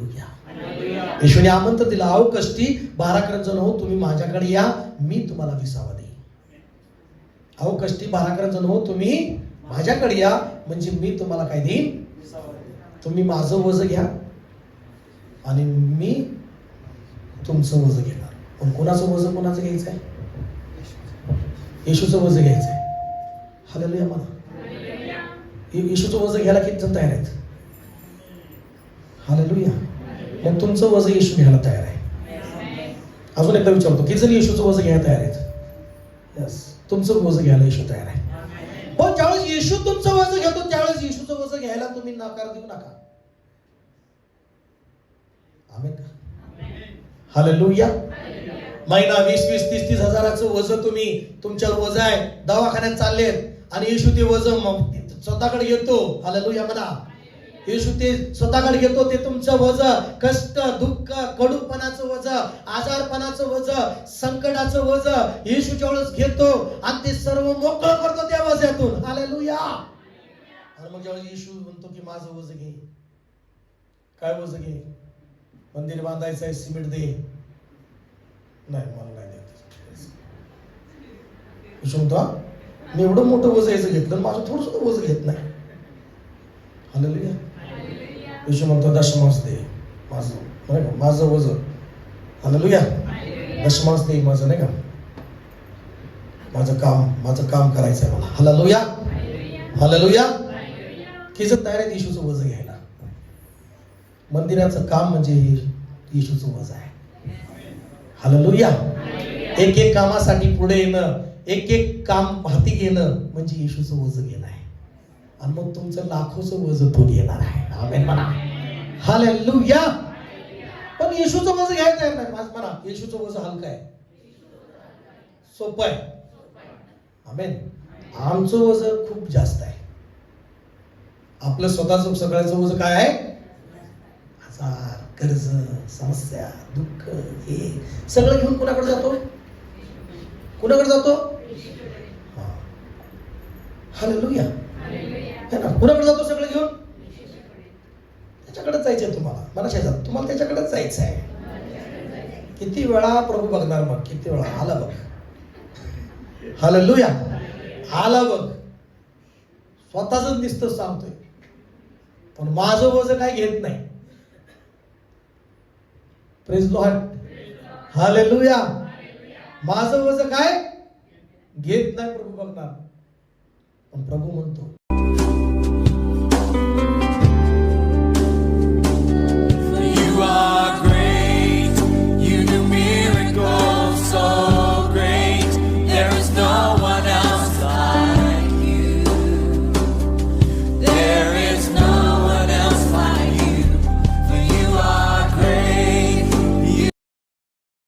Hallelujah येशूने आमंत्रण दिलं आहो कष्टी बाराकरंज जण हो तुम्ही माझ्याकडे या मी तुम्हाला विसावा देईन. अहो कष्टी बाराकरंज जण हो तुम्ही माझ्याकडे या म्हणजे मी तुम्हाला काय देईन? तुम्ही माझं वज घ्या आणि मी तुमचं वज घेणार. पण कोणाचं वज कोणाचं घ्यायचं आहे येशूचं वज घ्यायचं आहे हालेलुया ये- येशूचं वज घ्यायला किती जण तयार आहेत? हालेलुया मग तुमचं वज येशू घ्यायला तयार आहे. अजून एकदा विचारतो किती जण येशूचं वज घ्यायला तयार आहेत? यस तुमचं वज घ्यायला येशू तयार आहे. पण ज्यावेळेस येशू तुमचं वजन घेतो त्यावेळेस येशूचं वजन घ्यायला तुम्ही नकार देऊ नका. आम्ही का? हालेलुया महिना वीस वीस तीस तीस हजाराचं वजन तुम्ही तुमच्यावर वजन आहे. दवाखान्यात चाललेत आणि येशू ते वजन मग स्वतःकडे घेतो हालेलुया म्हणा. येशू ते स्वतःकडे घेतो ते तुमचं वज कष्ट दुःख कडूपणाचं वज आजारपणाचं वज संकटाचं वज येशूच्या वेळेस घेतो आणि ते सर्व मोकळं करतो त्या वजातून आले आणि मग ज्यावेळेस येशू म्हणतो की माझं वज घे. काय वज घे? मंदिर बांधायचं आहे सिमेंट दे. नाही मला नाही देत. येशू म्हणतो मी एवढं मोठं वज यायचं घेतलं माझं थोडंसुद्धा वज घेत नाही. हालेलुया. येशू म्हणतो दे. माझं नाही का? माझं वज हालेलुया. दशमांश दे माझं नाही का? माझं काम माझं काम करायचं आहे मला. हालेलुया. हालेलुया. किती तयार आहेत येशूचं वज घ्यायला? मंदिराचं काम म्हणजे येशूचं वज आहे. हालेलुया. एक एक कामासाठी पुढे येणं एक एक काम हाती घेणं म्हणजे येशूचं वज घेणं आहे. आणि मग तुमचं लाखोचं वज तो घेणार आहे. आमेन म्हणा. हालेलुया. पण येशूचं वजन घ्यायचं आहे नाही? माझ म्हणा. येशूचं वजन हलकं आहे. सोपं आहे. आमेन. आमचं वजन खूप जास्त आहे. आपलं स्वतःच सगळ्याचं वज काय आहे? आजार कर्ज समस्या दुःख हे. सगळं घेऊन कुणाकडे जातो? कुणाकडे जातो? हालेलुया. है ना कुणाकडे जातो सगळं? घेऊन त्याच्याकडेच जायचंय तुम्हाला. मला शेजार तुम्हाला त्याच्याकडेच जायचं आहे किती वेळा प्रभू बघणार मग? किती वेळा? आला बघ. हललूया आला बघ. स्वतःच नुसतं सांगतोय. पण माझं वज काय घेत नाही. प्रेज लॉर्ड हालेलुया माझं वज काय? घेत नाही प्रभू बघणार. पण प्रभू म्हणतो